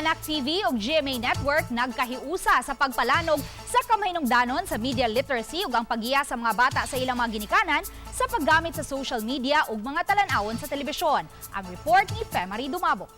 Anak TV ug GMA Network nagkahiusa sa pagpalanog sa kamahingdanon sa media literacy ug ang paggiya sa mga bata sa ilang mga ginikanan sa paggamit sa social media ug mga talan-awon sa telebisyon. Ang report ni Femari Dumabo.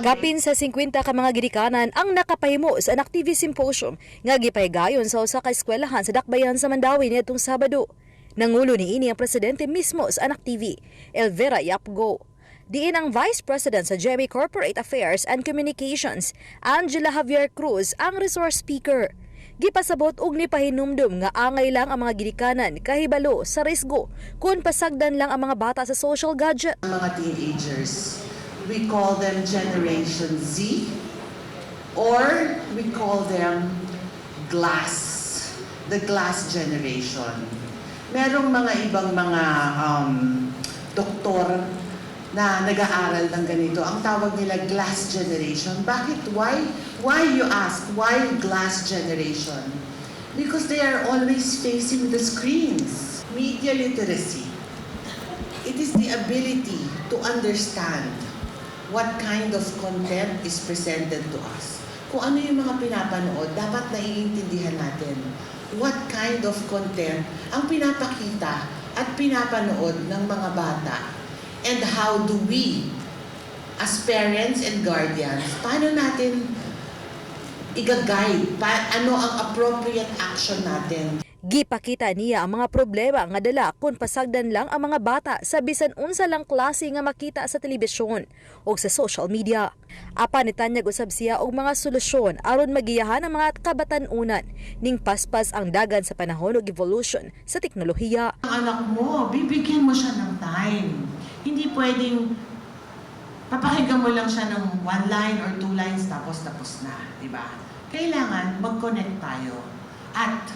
Kapin sa 50 ka mga ginikanan ang nakapahimo sa Anak TV Symposium nga gipahigayon sa usa ka eskwelahan sa Dakbayan sa Mandawi niadtong Sabado. Nangulo ni ini ang presidente mismo sa Anak TV, Elvira Yapgo. Diin ang Vice President sa GMA Corporate Affairs and Communications, Angela Javier Cruz, ang resource speaker. Gipasabot og ni pahinumdum nga angay lang ang mga ginikanan kahibalo sa risgo kung pasagdan lang ang mga bata sa social gadget. mga teenagers. We call them Generation Z or we call them glass, the glass generation. Merong mga ibang mga um, doktor na nag-aaral ng ganito. Ang tawag nila glass generation. Bakit? Why? Why you ask? Why glass generation? Because they are always facing the screens. Media literacy. It is the ability to understand what kind of content is presented to us. Kung ano yung mga pinapanood, dapat naiintindihan natin what kind of content ang pinapakita at pinapanood ng mga bata. And how do we, as parents and guardians, paano natin i-guide? Pa- ano ang appropriate action natin? Gipakita niya ang mga problema nga dala kung pasagdan lang ang mga bata sa bisan unsa lang klase nga makita sa telebisyon o sa social media. Apan nitanyag usab siya og mga solusyon aron magiyahan ang mga kabatanunan ning paspas ang dagan sa panahon ug evolution sa teknolohiya. Ang anak mo, bibigyan mo siya ng time. Hindi pwedeng papakinggan mo lang siya ng one line or two lines tapos tapos na, di ba? Kailangan mag-connect tayo at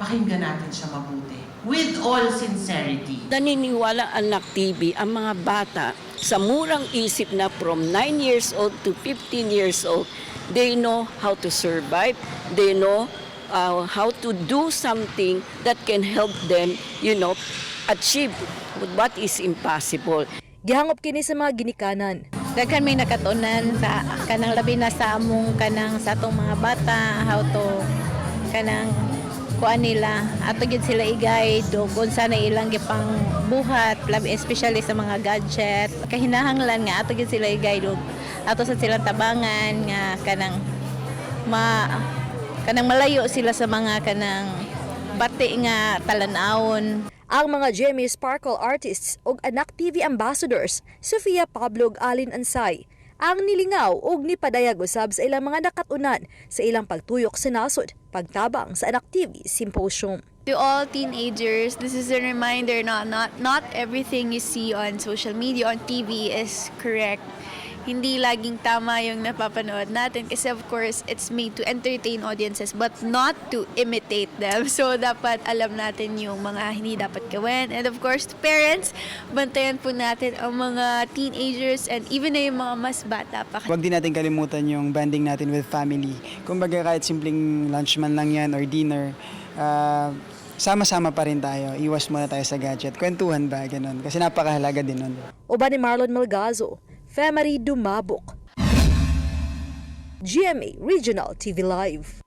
pakinggan natin siya mabuti. With all sincerity. Naniniwala anak TV ang mga bata sa murang isip na from 9 years old to 15 years old, they know how to survive, they know uh, how to do something that can help them, you know, achieve what is impossible. Gihangop kini sa mga ginikanan. daghan may nakatunan sa kanang labi na sa among kanang sa atong mga bata how to kanang kuan nila ato gid sila i-guide ug unsa na ilang gipang buhat labi especially sa mga gadget kahinahanglan nga ato gid sila i-guide ato sa silang tabangan nga kanang ma kanang malayo sila sa mga kanang bati nga talan-awon Ang mga GMA Sparkle artists ug Anak TV ambassadors, Sofia Pablo Alin Ansay, ang nilingaw ug nipadayag usab sa ilang mga nakatunan sa ilang pagtuyok sa nasod, pagtabang sa Anak TV Symposium. To all teenagers, this is a reminder not not not everything you see on social media on TV is correct. Hindi laging tama yung napapanood natin kasi of course it's made to entertain audiences but not to imitate them. So dapat alam natin yung mga hindi dapat gawin. And of course, to parents, bantayan po natin ang mga teenagers and even na yung mga mas bata pa. Huwag din natin kalimutan yung banding natin with family. Kumbaga kahit simpleng lunch man lang yan or dinner, ah, sama-sama pa rin tayo. Iwas muna tayo sa gadget. Kwentuhan ba? Ganun. Kasi napakahalaga din nun. Uban ni Marlon Malgazo, Femery Dumabok. GMA Regional TV Live.